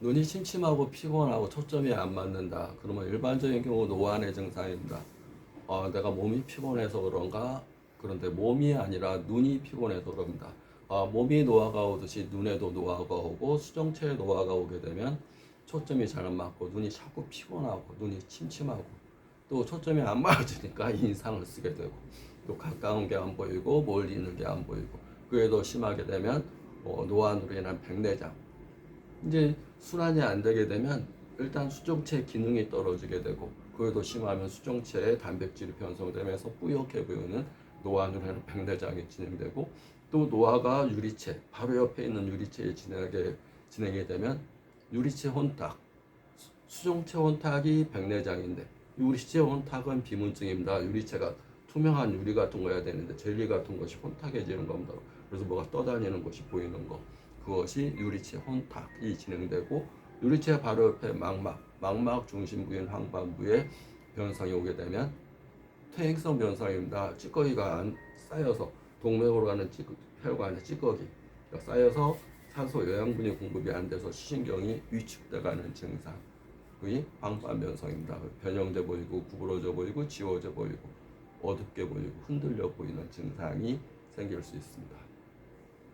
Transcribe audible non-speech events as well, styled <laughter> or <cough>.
눈이 침침하고 피곤하고 초점이 안 맞는다. 그러면 일반적인 경우 노안의 증상입니다. 어, 내가 몸이 피곤해서 그런가? 그런데 몸이 아니라 눈이 피곤해서 그럽니다. 아, 몸이 노화가 오듯이 눈에도 노화가 오고 수정체에 노화가 오게 되면 초점이 잘 안 맞고 눈이 자꾸 피곤하고 눈이 침침하고 또 초점이 안 맞으니까 <laughs> 인상을 쓰게 되고 또 가까운 게 안 보이고 멀리 있는 게 안 보이고 그게 더 심하게 되면 어, 노안으로 인한 백내장 이제 순환이 안 되게 되면 일단 수정체 기능이 떨어지게 되고 그게 더 심하면 수정체에 단백질이 변성되면서 뿌옇게 보이는 노안으로 인한 백내장이 진행되고 또 노화가 유리체 바로 옆에 있는 유리체에 진행하게 진행이 되면 유리체 혼탁 수- 수정체 혼탁이 백내장인데 유리체 혼탁은 비문증입니다. 유리체가 투명한 유리 같은 거야 되는데 젤리 같은 것이 혼탁해지는 겁니다. 그래서 뭐가 떠다니는 것이 보이는 거 그것이 유리체 혼탁이 진행되고 유리체 바로 옆에 망막 망막 중심 부인 황반부에 변성이 오게 되면 퇴행성 변성입니다. 찌꺼기가 안 쌓여서 동맥으로 가는 찌, 혈관에 찌꺼기가 쌓여서 산소 영양분이 공급이 안 돼서 시신경이 위축돼가는 증상이 황반 변성입니다. 변형돼 보이고 구부러져 보이고 지워져 보이고 어둡게 보이고 흔들려 보이는 증상이 생길 수 있습니다.